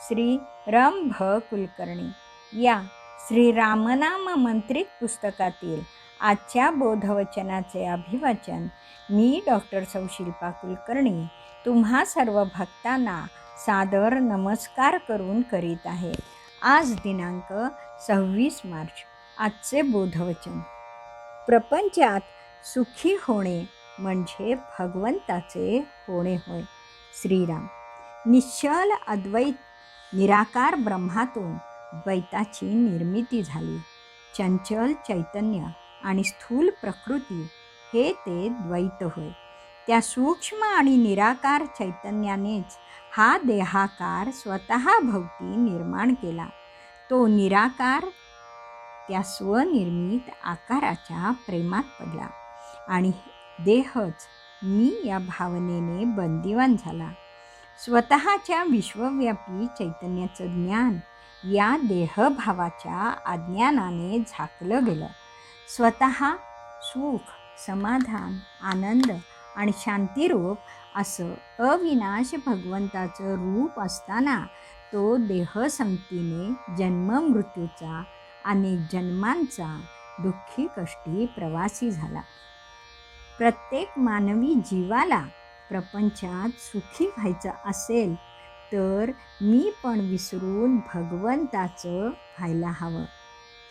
श्री रम भ कुलकर्णी या श्री रामनाम मंत्रित पुस्तकातील आजच्या बोधवचनाचे अभिवाचन मी डॉक्टर सौशिल्पा कुलकर्णी तुम्हा सर्व भक्तांना सादर नमस्कार करून करीत आहे. आज दिनांक सव्वीस मार्च आजचे बोधवचन. प्रपंचात सुखी होणे म्हणजे भगवंताचे होणे होय. श्रीराम. निश्चल अद्वैत निराकार ब्रह्मातून द्वैताची निर्मिती झाली. चंचल चैतन्य आणि स्थूल प्रकृती हे ते द्वैत होय. त्या सूक्ष्म आणि निराकार चैतन्यानेच हा देहाकार स्वतः भोवती निर्माण केला. तो निराकार त्या स्वनिर्मित आकाराच्या प्रेमात पडला आणि देहच मी या भावनेने बंदिवान झाला. स्वतःच्या विश्वव्यापी चैतन्याचं ज्ञान या देहभावाच्या अज्ञानाने झाकलं गेलं. स्वतः सुख समाधान आनंद आणि शांतिरूप असं अविनाश भगवंताचं रूप असताना तो देहसंगतीने जन्ममृत्यूचा अनेक जन्मांचा दुःखी कष्टी प्रवासी झाला. प्रत्येक मानवी जीवाला प्रपंचात सुखी व्हायचं असेल तर मी पण विसरून भगवंताचं व्हायला हवं.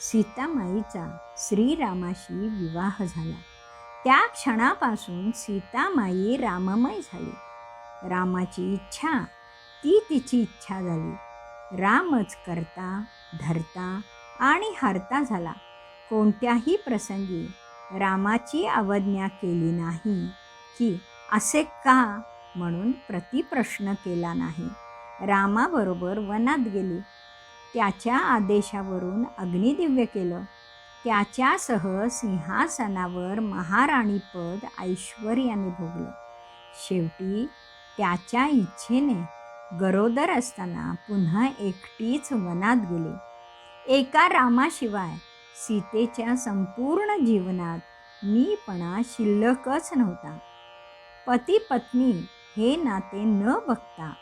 सीतामाईचा श्रीरामाशी विवाह झाला. त्या क्षणापासून सीतामाई राममय झाली. रामाची इच्छा ती तिची इच्छा झाली. रामच करता धरता आणि हरता झाला. कोणत्याही प्रसंगी रामाची अवज्ञा केली नाही की असे का म्हणून प्रतिप्रश्न केला नाही? रामाबरोबर वनात गेली. त्याच्या आदेशावरून अग्निदिव्य केलं. त्याच्यासह सिंहासनावर महाराणीपद ऐश्वर्याने भोगलं. शेवटी त्याच्या इच्छेने गरोदर असताना पुन्हा एकटीच वनात गेली. एका रामाशिवाय सीतेच्या संपूर्ण जीवनात मीपणा शिल्लकच नव्हता. पती पत्नी हे नाते न बघता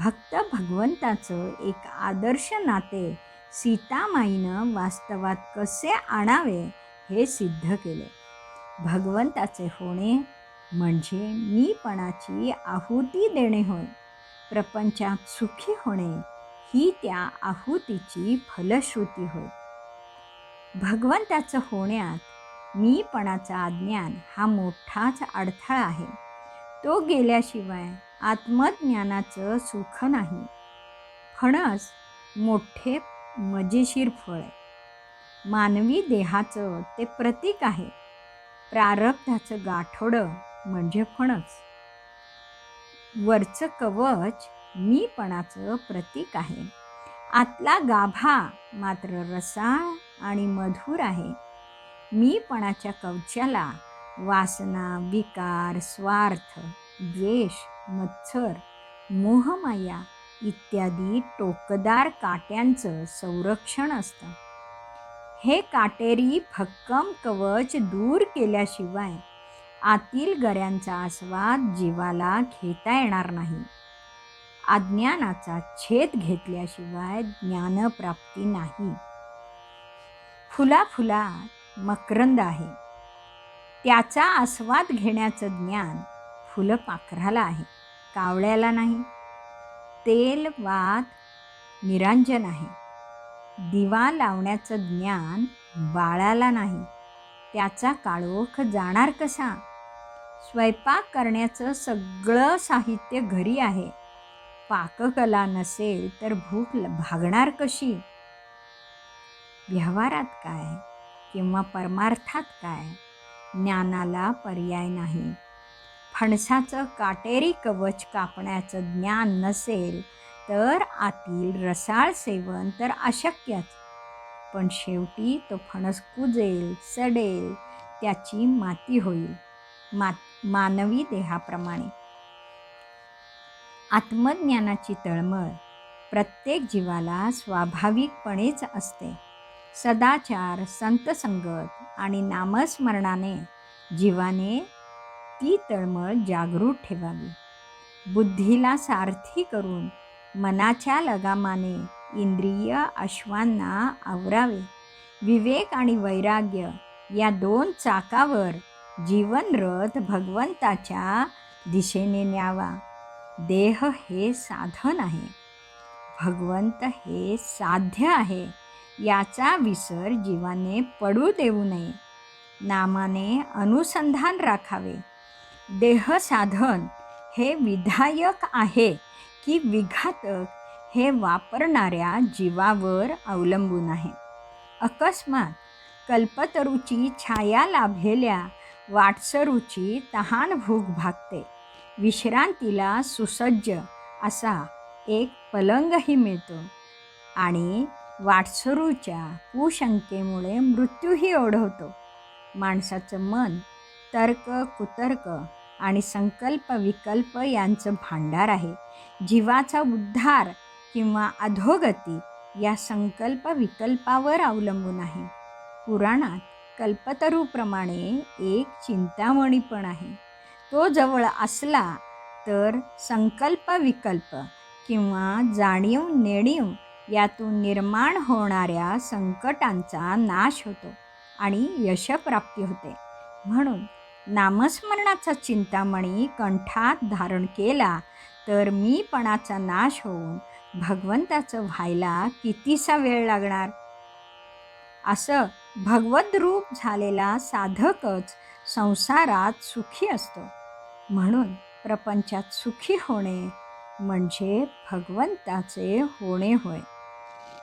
भक्त भगवंताचं एक आदर्श नाते सीतामाईनं वास्तवात कसे आणावे हे सिद्ध केले. भगवंताचे होणे म्हणजे मीपणाची आहुती देणे होय. प्रपंचात सुखी होणे ही त्या आहुतीची फलश्रुती होय. भगवंताचं होण्यात मीपणाचा अज्ञान हा मोठाच अडथळा आहे. तो गेल्याशिवाय आत्मज्ञानाचं सुख नाही. फणस मोठे मजेशीर फळ आहे. मानवी देहाचं ते प्रतीक आहे. प्रारब्धाचं गाठोडं म्हणजे फणस. वरचं कवच मीपणाचं प्रतीक आहे. आतला गाभा मात्र रसाळ आणि मधुर आहे. मीपणाच्या कवचाला वासना विकार स्वार्थ द्वेष मत्सर मोहमाया इत्यादी टोकदार काट्यांचं संरक्षण असतं. हे काटेरी भक्कम कवच दूर केल्याशिवाय आतील गऱ्यांचा आस्वाद जीवाला घेता येणार नाही. अज्ञानाचा छेद घेतल्याशिवाय ज्ञानप्राप्ती नाही. फुला फुला मकरंद आहे. त्याचा आस्वाद घेण्याचं ज्ञान फुलपाखराला आहे कावळ्याला नाही. तेल वात निरांजन आहे. दिवा लावण्याचं ज्ञान बाळाला नाही. त्याचा काळोख जाणार कसा? स्वयंपाक करण्याचं सगळं साहित्य घरी आहे. पाककला नसेल तर भूक भागणार कशी? व्यवहारात काय किंवा परमार्थात काय? ज्ञानाला पर्याय नाही. फणसाचं काटेरी कवच कापण्याचं ज्ञान नसेल तर आतील रसाळ सेवन तर अशक्यच. पण शेवटी तो फणस कुजेल सडेल त्याची माती होईल मा मानवी देहाप्रमाणे. आत्मज्ञानाची तळमळ प्रत्येक जीवाला स्वाभाविकपणेच असते. सदाचार संतसंगत आणि नामस्मरणाने जीवाने ती तळमळ जागृत ठेवावी. बुद्धीला सारथी करून मनाच्या लगामाने इंद्रिय अश्वांना आवरावे. विवेक आणि वैराग्य या दोन चाकावर जीवनरथ भगवंताच्या दिशेने न्यावा. देह हे साधन आहे. भगवंत हे साध्य आहे. याचा विसर जीवाने पडू देऊ नये. नामाने अनुसंधान राखावे. देह साधन हे विधायक आहे की विघातक हे वापरणाऱ्या जीवावर अवलंबून आहे. अकस्मात कल्पतरूची छाया लाभलेल्या वाटसरूची तहान भूक भागते. विश्रांतीला सुसज्ज असा एक पलंगही मिळतो आणि वाटसरूच्या कुशंकेमुळे मृत्यूही ओढवतो. माणसाचं मन तर्क कुतर्क आणि संकल्प विकल्प यांचं भांडार आहे. जीवाचा उद्धार किंवा अधोगती या संकल्प विकल्पावर अवलंबून आहे. पुराणात कल्पतरूप्रमाणे एक चिंतामणी पण आहे. तो जवळ असला तर संकल्प विकल्प किंवा जाणीव नेणीव यातून निर्माण होणाऱ्या संकटांचा नाश होतो आणि यशप्राप्ती होते. म्हणून नामस्मरणाचा चिंतामणी कंठात धारण केला तर मीपणाचा नाश होऊन भगवंताचं व्हायला कितीसा वेळ लागणार? असं भगवत रूप झालेला साधकच संसारात सुखी असतो. म्हणून प्रपंचात सुखी होणे म्हणजे भगवंताचे होणे होय.